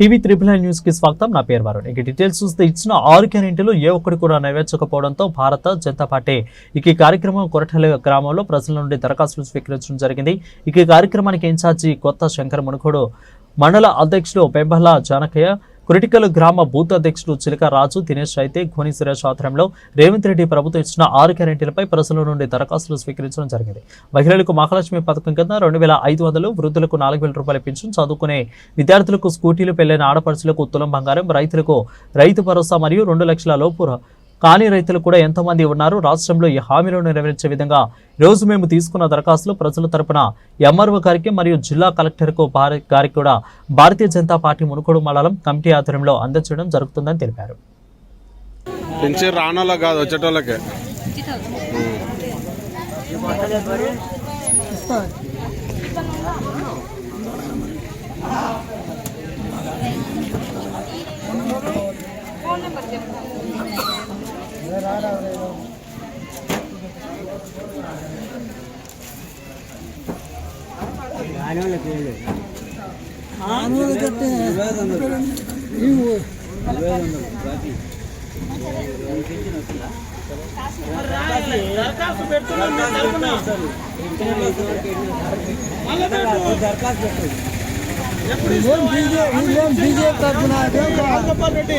TV triple న్యూస్కి స్వాగతం. నా పేరు వరుణ్. ఇక డీటెయిల్స్ చూస్తే ఇచ్చిన ఆరు గ్యారెంటీలు ఏ ఒక్కటి కూడా నెరవేర్చకపోవడంతో భారత జనతా పార్టీ ఇక ఈ కార్యక్రమం కొరటల గ్రామంలో ప్రజల నుండి దరఖాస్తులు స్వీకరించడం జరిగింది. ఇక ఈ కార్యక్రమానికి ఇన్ఛార్జి కొత్త శంకర్ మునుకోడు మండల అధ్యక్షుడు పెంబల జానకయ్య కురిటికల్ గ్రామ బూత్ అధ్యక్షుడు చిలక రాజు దినేష్ అయితే ఘోని సురేష్ ఆధ్వర్యంలో రేవంత్ రెడ్డి ప్రభుత్వం ఇచ్చిన ఆరు గ్యారెంటీలపై ప్రజల నుండి దరఖాస్తులు స్వీకరించడం జరిగింది. మహిళలకు మహాలక్ష్మి పథకం కింద రెండు వేల ఐదు వందలు వృద్ధులకు నాలుగు వేల రూపాయల పెన్షన్ చదువుకునే విద్యార్థులకు స్కూటీలు పెళ్ళైన ఆడపడుచులకు తులం బంగారం రైతులకు రైతు భరోసా మరియు రెండు లక్షల లోపు కాని రైతులు కూడా ఎంతమంది ఉన్నారు. రాష్ట్రంలో ఈ హామీలను నెరవేర్చే విధంగా రోజు మేము తీసుకున్న దరఖాస్తులు ప్రజల తరపున ఎంఆర్ఓ గారికి మరియు జిల్లా కలెక్టర్కు గారికి కూడా భారతీయ జనతా పార్టీ మునుకోడు మండలం కమిటీ ఆధ్వర్యంలో అందించడం జరుగుతుందని తెలిపారు. పెంచి రానోళ్ళకి కాదు వచ్చేటోళ్ళకే. బీజేపీ తరఫున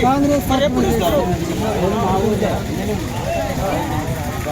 కాంగ్రెస్ తరఫున ఎన్ని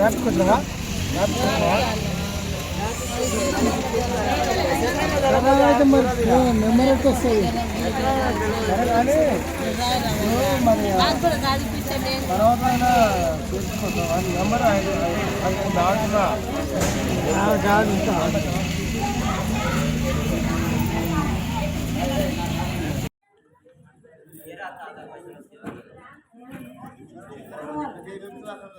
రాసుకుంటున్నా రాసుకుంటున్నా అయితే మరి నెంబర్ ఎట్లా వస్తుంది సరే కానీ నువ్వు మరి తర్వాత అయినా చూసుకుంటాం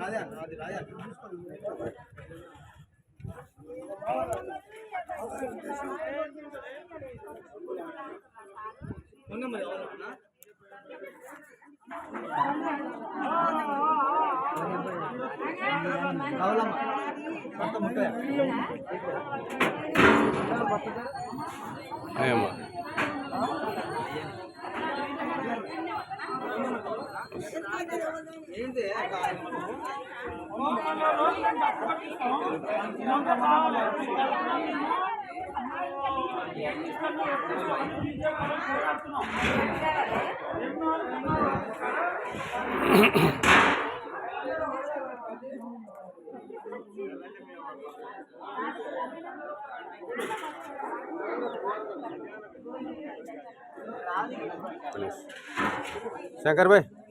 అది నెంబర్ అది దాంట్లో ఏమో. शंकर भाई।